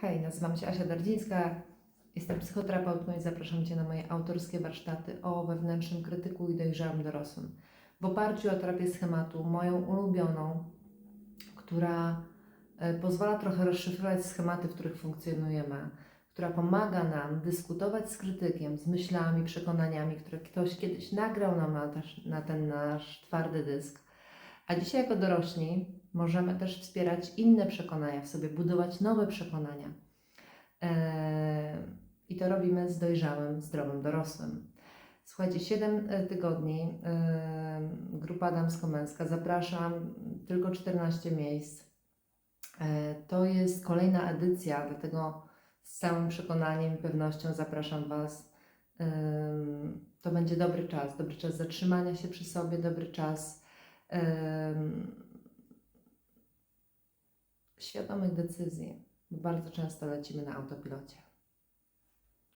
Hej, nazywam się Asia Dardzińska, jestem psychoterapeutką i zapraszam Cię na moje autorskie warsztaty o wewnętrznym krytyku i dojrzałym dorosłym. W oparciu o terapię schematu, moją ulubioną, która e, pozwala trochę rozszyfrować schematy, w których funkcjonujemy, która pomaga nam dyskutować z krytykiem, z myślami, przekonaniami, które ktoś kiedyś nagrał nam na, na ten nasz twardy dysk. A dzisiaj jako dorośli możemy też wspierać inne przekonania w sobie, budować nowe przekonania. Eee, I to robimy z dojrzałym, zdrowym dorosłym. Słuchajcie, 7 tygodni, e, grupa damsko-męska, zapraszam, tylko 14 miejsc. E, To jest kolejna edycja, dlatego z całym przekonaniem i pewnością zapraszam Was. To będzie dobry czas, dobry czas zatrzymania się przy sobie, dobry czas świadomych decyzji, bo bardzo często lecimy na autopilocie.